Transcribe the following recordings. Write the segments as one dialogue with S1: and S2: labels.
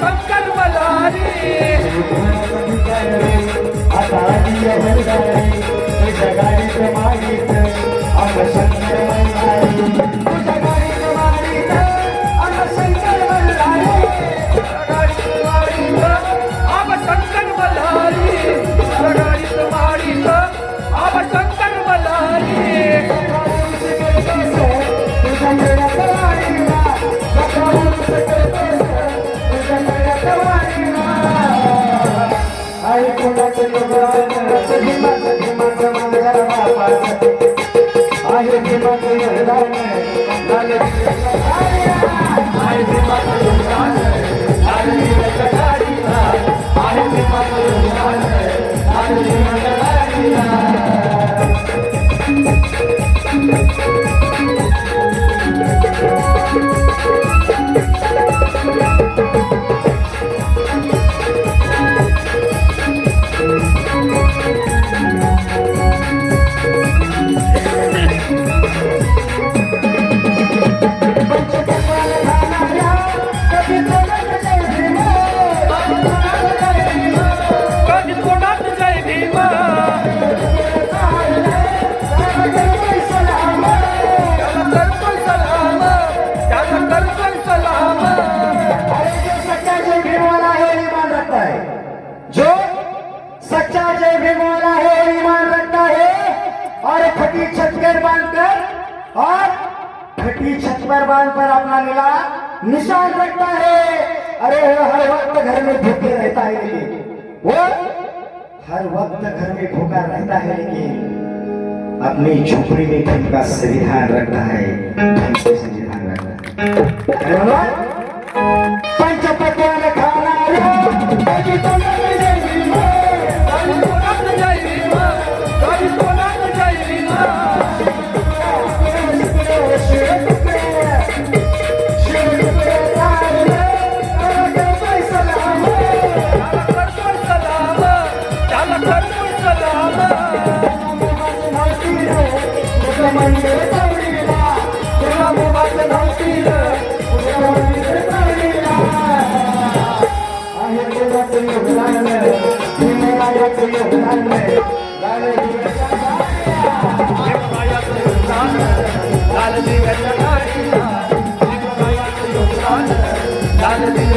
S1: संकट बलारी
S2: आता जगाडीचं मागित आपण शंकर Thank you. निशान रखता है अरे हर वक्त घर में भूखे रहता है लेकिन. वो हर वक्त घर में भूखा रहता है लेकिन. अपनी झोपड़ी में ठंड का संविधान रखता है. धन से संविधान रखता है.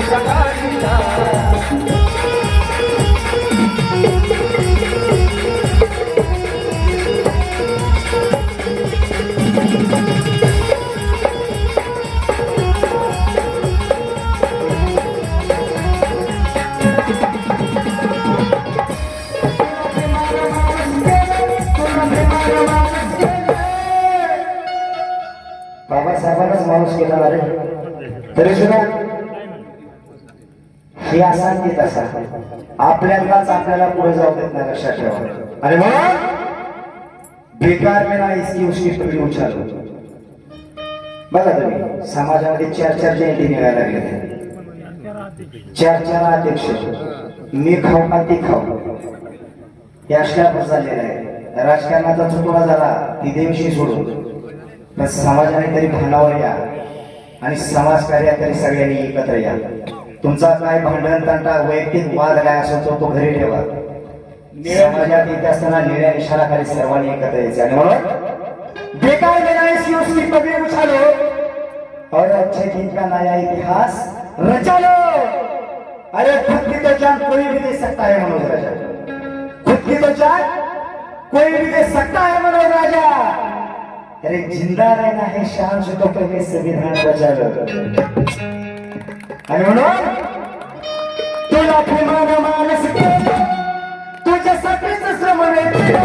S2: Thank you. हे असा ते तसा आपल्यालाच आपल्याला पुढे जाऊ देत नाही लक्षात ठेवा. आणि म्हणून बेकार मेला इसकी उसकी पकडी उछालो बघा तुम्ही समाजामध्ये चार चार जयंती निघायला लागले चार चार अध्यक्ष. मी खाऊ का ते खाऊ? हे असल्यावर चाललेलं आहे. राजकारणाचा चुकवा झाला तिथे विषयी सोडून. पण समाजाने तरी भांडावर या. आणि समाजकार्यात तरी सगळ्यांनी एकत्र या. तुमचा काय भांडण तंटा वैयक्तिक वाद काय असो तो तो घरी ठेवा. समाजात येत असताना निळ्या निशाणाखाली सर्वांनी एकत्र यायचे. आणि म्हणून बेकार मेरा उसकी पगड़ी उछालो और अच्छे दिन का नया इतिहास? रचा लो अरे खुद की तो जान कोई भी दे सकता है मनोज राजा। खुद की तो जान कोई भी दे सकता है मनोज राजा। अरे जिंदा रहना है शान से तो पहले संविधान बचा लो। आणि म्हणून तुला अभिमान मानस केलं तुझ्यासाठीच श्रम वेचले.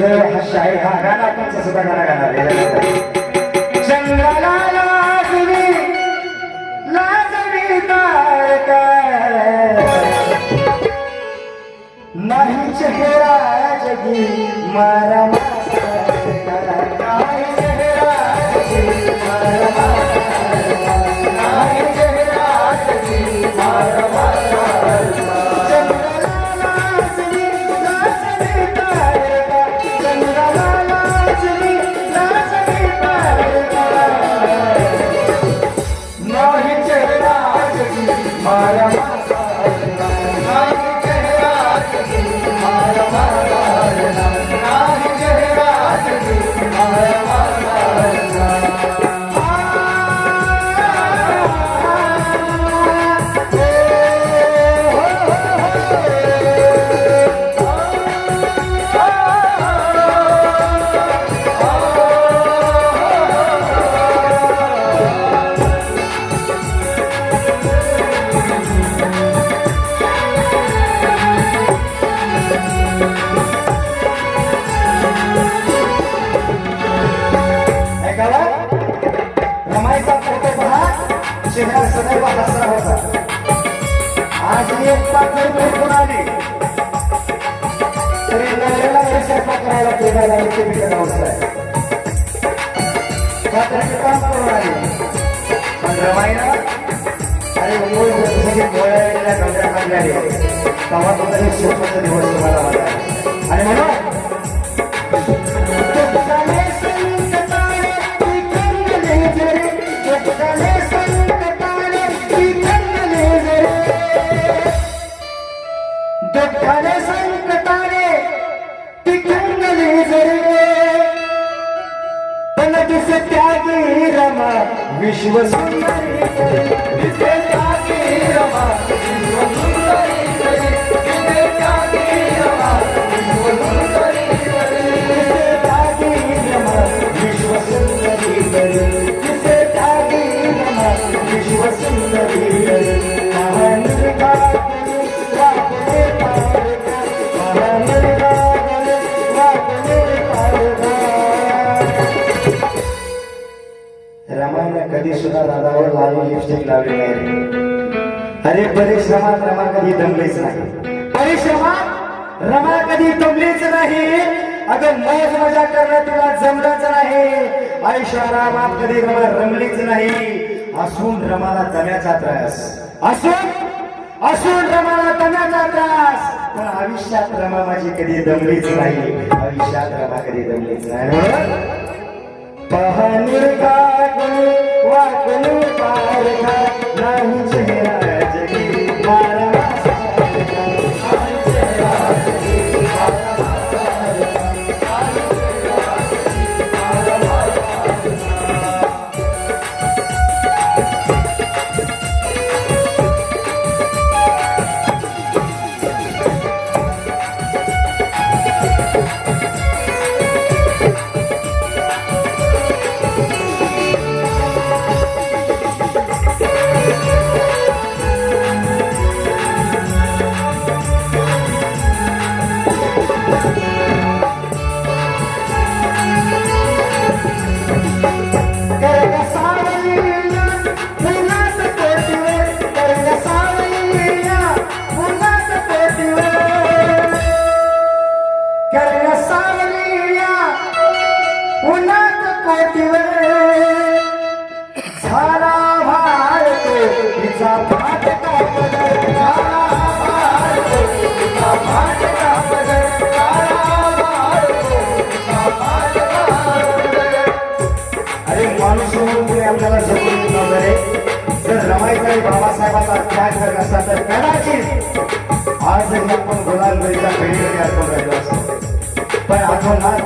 S2: सगळं हा शाही हा गाणं आपण सुद्धा गाणं गाणार चंद्राला लाजवी लाजवी तारका. नाही चेहरा जगी मारा. विश्व सुंदरी
S1: रमा
S2: कधी दमलीच नाही? अगं मौज मजा करणं तुला जमलंच नाही आयुष्यारामात कधी रमा रमलीच नाही असून रमाला दम्याचा त्रास. असून? असून रमाला दम्याचा त्रास. पण आयुष्यात रमा माझी कधी दमलीच नाही. आयुष्यात रमा कधी दमलीच नाही. म्हणून का काकणे वाकणे पारखा नाही चेहरा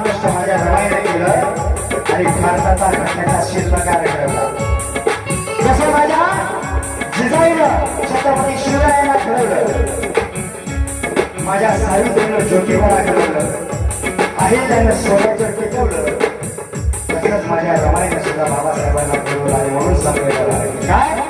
S2: महाराष्ट्र माझ्या रमाईने केलं आणि भारताचा घटनेचा शिल्पकार घडवला जसं माझ्या? जिजाईनं छत्रपती शिवरायांना घडवलं माझ्या सावित्रीनं ज्योतिबाला घडवलं आहे त्यानं सोन्याचं टिकवलं तसंच माझ्या रमाईने सुद्धा बाबासाहेबांना घडवलं आहे म्हणून सांगितलं आहे काय?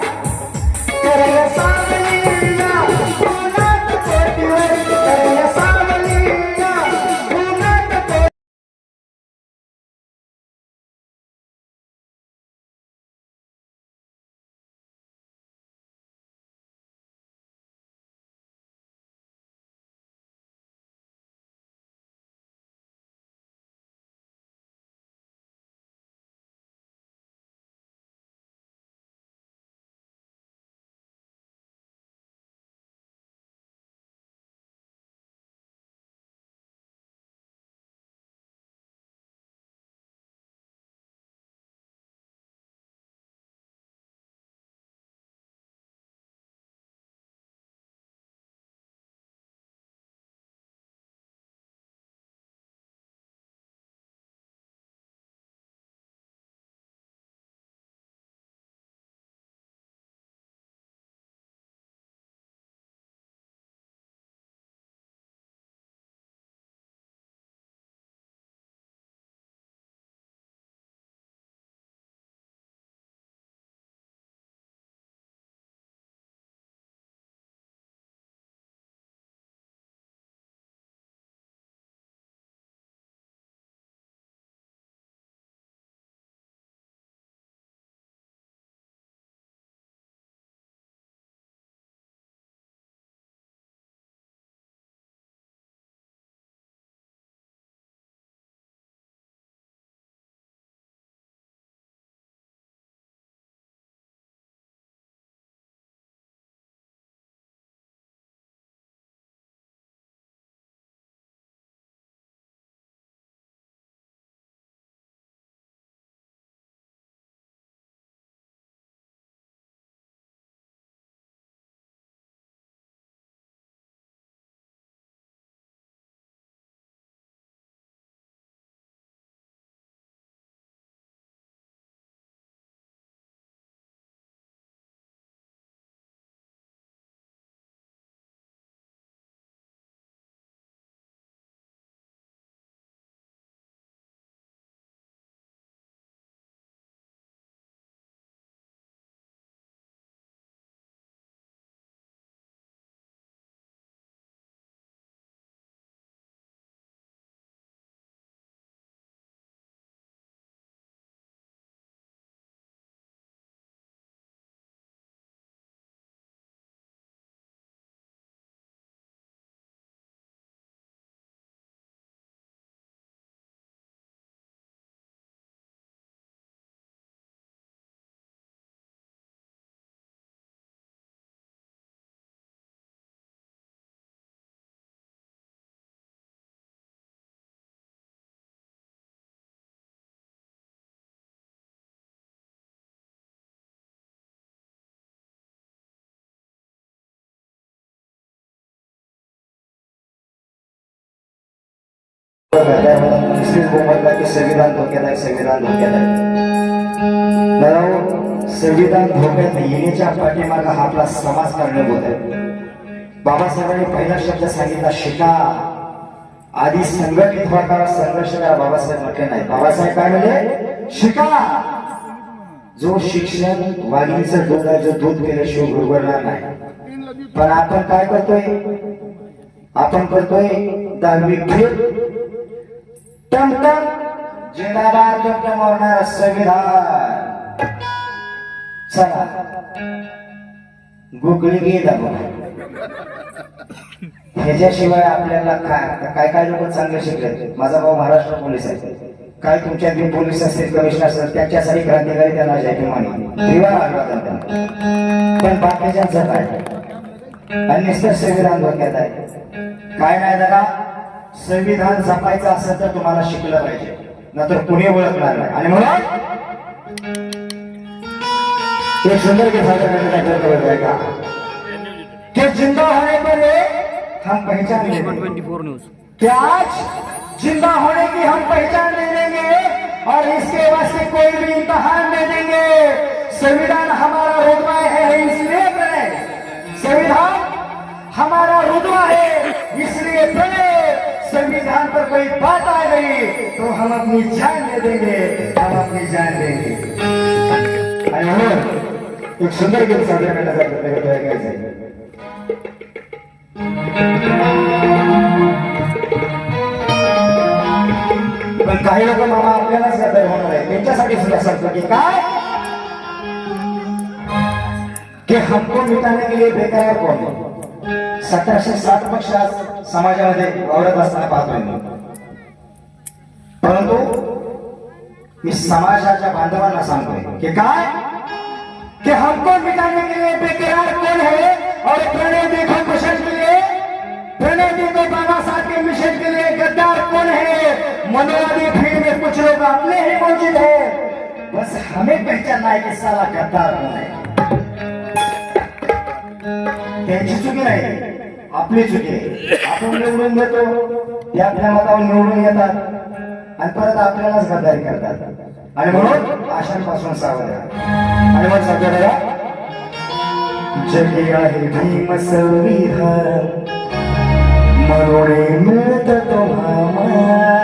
S2: दुसरीच बोंबलला की संविधान धोक्यात आहे संविधान धोक्यात आहे संविधान धोक्यात येण्याच्या पाठीमागा हा आपला समाज कारणीभूत आहे बाबासाहेबांनी पहिला शब्द सांगितला शिका आधी संघटित व्हा संघर्ष करा बाबासाहेब म्हटले नाही बाबासाहेब काय म्हणजे शिका जो शिक्षण वाघिणीचं दूध आहे जो दूध केल्याशिवाय उघडणार नाही पण आपण काय करतोय आपण करतोय दहावी फेल टमटम जिंदाबाद टमटम मारणार संविधान. चला. गुगली गेला ह्याच्याशिवाय आपल्याला काय काय काय लोक चांगले शिकले? माझा भाऊ महाराष्ट्र पोलीस आहे. काय तुमच्या जे पोलीस असतील कमिशनर असतील त्यांच्यासाठी क्रांतिकारी त्यांना जयकिमानी त्रिवार अभिवादन त्यांना. पण बाकीच्यांचं काय आणि निस्तर संविधान धोक्यात आहे. काय नाही दादा? संविधान जपायचं असेल तर तुम्हाला शिकलं पाहिजे. नंतर कुणी ओळखणार नाही. आणि म्हणून एक सुंदर के साथ है का? कि जिंदा होने पर हम पहचान ले लेंगे. क्या आज जिंदा होने की हम पहचान ले लेंगे और इसके वास्ते कोई भी इम्तहान दे देंगे। संविधान हमारा रुतबा है इसलिए पढ़े संविधान हमारा रुतबा है इसलिए पढ़े संविधान पर कोई बात आ गई तो हम अपनी जान दे देंगे, हम अपनी जान देंगे एक सुंदर गीत साजरा करण्याचा प्रयत्न करायचा पण काही लोक मामा आपल्यालाच गदर होणार आहे त्यांच्यासाठी सुद्धा सांगतो की काय की? हमको मिटाने के लिए बेकार कोण है? सतराशे सात पक्ष आज समाजामध्ये वावरत असताना पाहतोय मी परंतु मी समाजाच्या बांधवांना सांगतोय की काय कि हमको मिटाने के लिए बेकरार कौन है और प्रणय देखो मिशन के लिए प्रणय देखो बाबा साहब के मिशन के लिए गद्दार कौन है मनोवादी भीड़ में कुछ लोग अपने ही मौजूद है बस हमें पहचानना है कि साला गद्दार कौन है त्यांची चुकी नाही. आपली चुकी आहे. आपण निवडून घेतो ते आपल्या मतावर निवडून येतात आणि परत आपल्यालाच गद्दारी करतात. आणि म्हणून आशांपासून सावध राहा. आणि मग सगळ्या जगे आहे भीम संविधान. मरोडे मिळत तुम्हाला.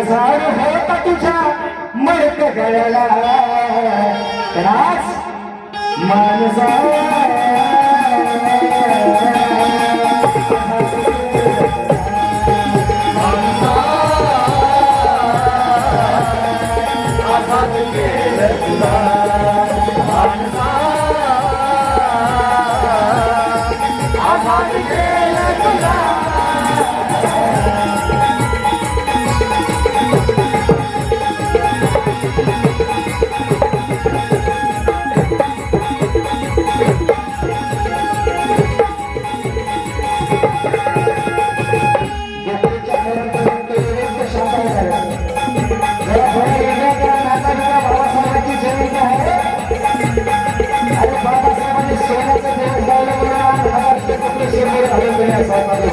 S2: झाड होता तुझ्या मडक गळ्याला राज माणसा సభ్యులైన సోదరులు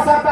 S2: van a